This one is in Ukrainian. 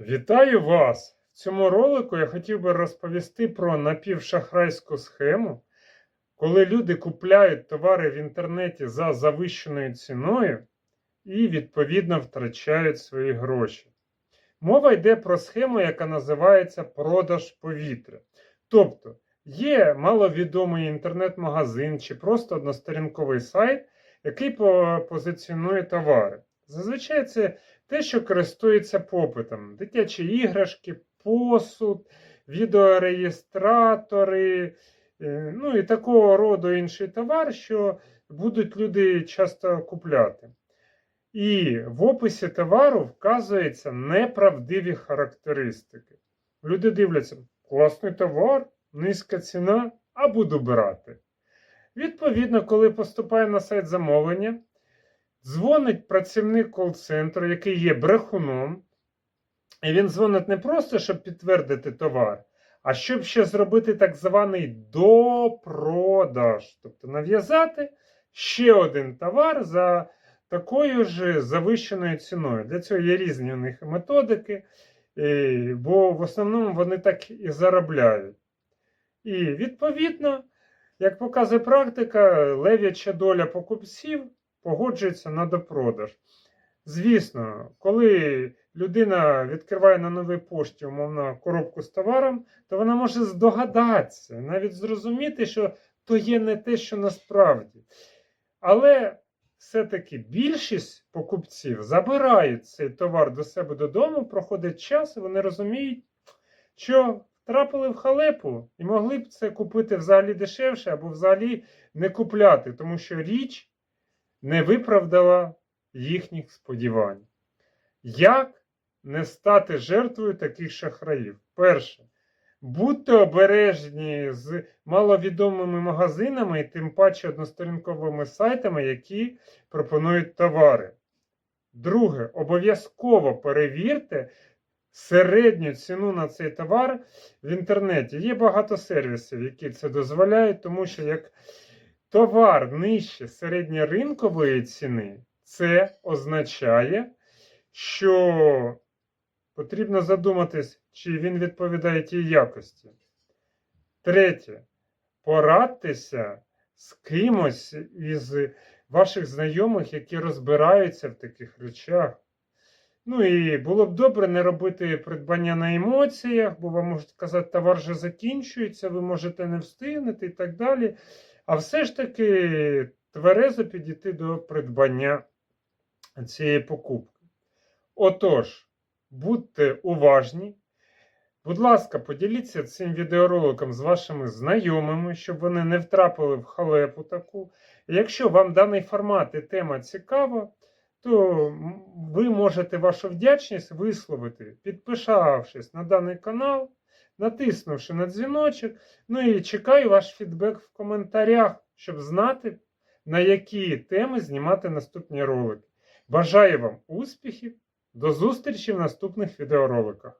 Вітаю вас! В цьому ролику я хотів би розповісти про напівшахрайську схему, коли люди купляють товари в інтернеті за завищеною ціною і, відповідно, втрачають свої гроші. Мова йде про схему, яка називається продаж повітря. Тобто є маловідомий інтернет-магазин чи просто односторінковий сайт, який позиціонує товари. Зазвичай це те, що користується попитом: дитячі іграшки, посуд, відеореєстратори, е, ну і такого роду інший товар, що будуть люди часто купляти. І в описі товару вказуються неправдиві характеристики. Люди дивляться, класний товар, низька ціна, а буду брати. Відповідно, коли поступає на сайт замовлення, дзвонить працівник кол-центру, який є брехуном, і він дзвонить не просто, щоб підтвердити товар, а щоб ще зробити так званий допродаж, тобто нав'язати ще один товар за такою ж завищеною ціною. Для цього є різні у них методики, бо в основному вони так і заробляють. І відповідно, як показує практика, лев'яча доля покупців погоджується на допродаж. Звісно, коли людина відкриває на новій пошті умовно коробку з товаром, то вона може здогадатися, навіть зрозуміти, що то є не те, що насправді. Але все-таки більшість покупців забирають цей товар до себе додому, проходить час, і вони розуміють, що трапили в халепу і могли б це купити взагалі дешевше або взагалі не купляти, тому що річ не виправдала їхніх сподівань. Як не стати жертвою таких шахраїв? Перше, будьте обережні з маловідомими магазинами і тим паче односторінковими сайтами, які пропонують товари. Друге, обов'язково перевірте середню ціну на цей товар в інтернеті. Є багато сервісів, які це дозволяють, тому що як товар нижче середньоринкової ціни, це означає, що потрібно задуматись, чи він відповідає тій якості. Третє. Порадьтеся з кимось із ваших знайомих, які розбираються в таких речах. Ну і було б добре не робити придбання на емоціях, бо вам можуть сказати, товар вже закінчується, ви можете не встигнути і так далі. А все ж таки тверезо підійти до придбання цієї покупки. Отож, будьте уважні. Будь ласка, поділіться цим відеороликом з вашими знайомими, щоб вони не втрапили в халепу таку. Якщо вам даний формат і тема цікава, то ви можете вашу вдячність висловити, підписавшись на даний канал, натиснувши на дзвіночок. Ну і чекаю ваш фідбек в коментарях, щоб знати, на які теми знімати наступні ролики. Бажаю вам успіхів! До зустрічі в наступних відеороликах.